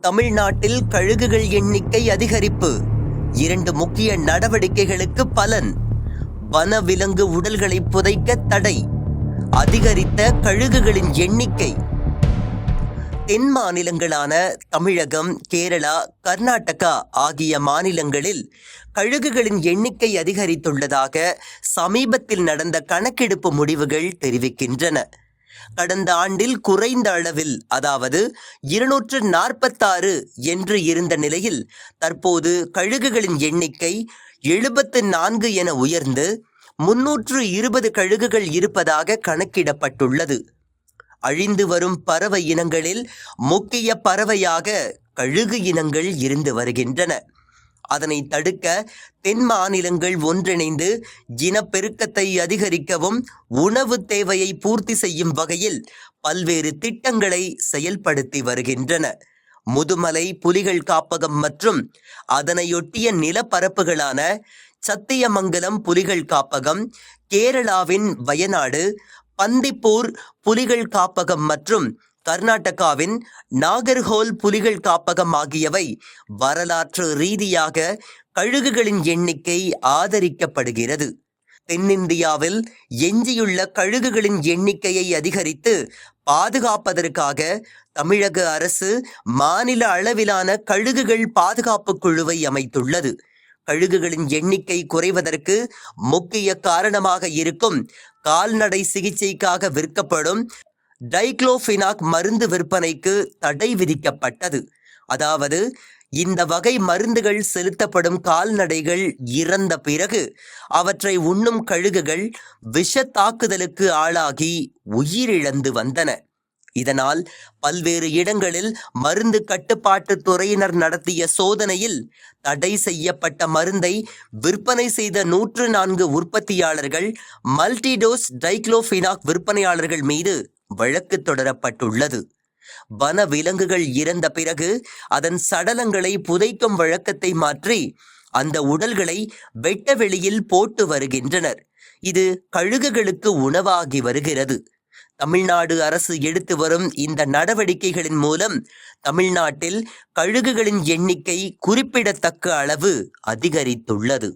தமிழ்நாட்டில் கழுகுகள் எண்ணிக்கை அதிகரிப்பு. இரண்டு முக்கிய நடவடிக்கைகளுக்கு பலன். வனவிலங்கு உடல்களை புதைக்க தடை. அதிகரித்த கழுகுகளின் எண்ணிக்கை. தென் மாநிலங்களான தமிழகம் கேரளா கர்நாடகா ஆகிய மாநிலங்களில் கழுகுகளின் எண்ணிக்கை அதிகரித்துள்ளதாக சமீபத்தில் நடந்த கணக்கெடுப்பு முடிவுகள் தெரிவிக்கின்றன. கடந்த ஆண்டில் குறைந்த அளவில் அதாவது இருநூற்று நாற்பத்தாறு என்று இருந்த நிலையில் தற்போது கழுகுகளின் எண்ணிக்கை எழுபத்து நான்கு என உயர்ந்து முன்னூற்று இருபது கழுகுகள் இருப்பதாக கணக்கிடப்பட்டுள்ளது. அழிந்து வரும் பறவை இனங்களில் முக்கிய பறவையாக கழுகு இனங்கள் இருந்து வருகின்றன. அதனை தடுக்க தென் மாநிலங்கள் ஒன்றிணைந்து இனப்பெருக்கத்தை அதிகரிக்கவும் உணவு தேவையை பூர்த்தி செய்யும் வகையில் பல்வேறு திட்டங்களை செயல்படுத்தி வருகின்றன. முதுமலை புலிகள் காப்பகம் மற்றும் அதனையொட்டிய நிலப்பரப்புகளான சத்தியமங்கலம் புலிகள் காப்பகம் கேரளாவின் வயநாடு பந்திப்பூர் புலிகள் காப்பகம் மற்றும் கர்நாடகாவின் நாகர்ஹோல் புலிகள் காப்பகம் ஆகியவை வரலாற்று ரீதியாக கழுகுகளின் எண்ணிக்கை ஆதரிக்கப்படுகிறது. தென்னிந்தியாவில் எஞ்சியுள்ள கழுகுகளின் எண்ணிக்கையை அதிகரித்து பாதுகாப்பதற்காக தமிழக அரசு மாநில அளவிலான கழுகுகள் பாதுகாப்பு குழுவை அமைத்துள்ளது. கழுகுகளின் எண்ணிக்கை குறைவதற்கு முக்கிய காரணமாக இருக்கும் கால்நடை சிகிச்சைக்காக விற்கப்படும் டைக்ளோஃபினாக் மருந்து விற்பனைக்கு தடை விதிக்கப்பட்டது. அதாவது இந்த வகை மருந்துகள் செலுத்தப்படும் கால்நடைகள் இறந்த பிறகு அவற்றை உண்ணும் கழுகுகள் விஷ தாக்குதலுக்கு ஆளாகி உயிரிழந்து வந்தன. இதனால் பல்வேறு இடங்களில் மருந்து கட்டுப்பாட்டு துறையினர் நடத்திய சோதனையில் தடை செய்யப்பட்ட மருந்தை விற்பனை செய்த நூற்று நான்கு உற்பத்தியாளர்கள் மல்டிடோஸ் டைக்ளோஃபினாக் விற்பனையாளர்கள் மீது வழக்கு தொடரப்பட்டுள்ளது. வன விலங்குகள் இறந்த பிறகு அதன் சடலங்களை புதைக்கும் வழக்கத்தை மாற்றி அந்த உடல்களை வெட்ட வெளியில் போட்டு வருகின்றனர். இது கழுகுகளுக்கு உணவாகி வருகிறது. தமிழ்நாடு அரசு எடுத்து வரும் இந்த நடவடிக்கைகளின் மூலம் தமிழ்நாட்டில் கழுகுகளின் எண்ணிக்கை குறிப்பிடத்தக்க அளவு அதிகரித்துள்ளது.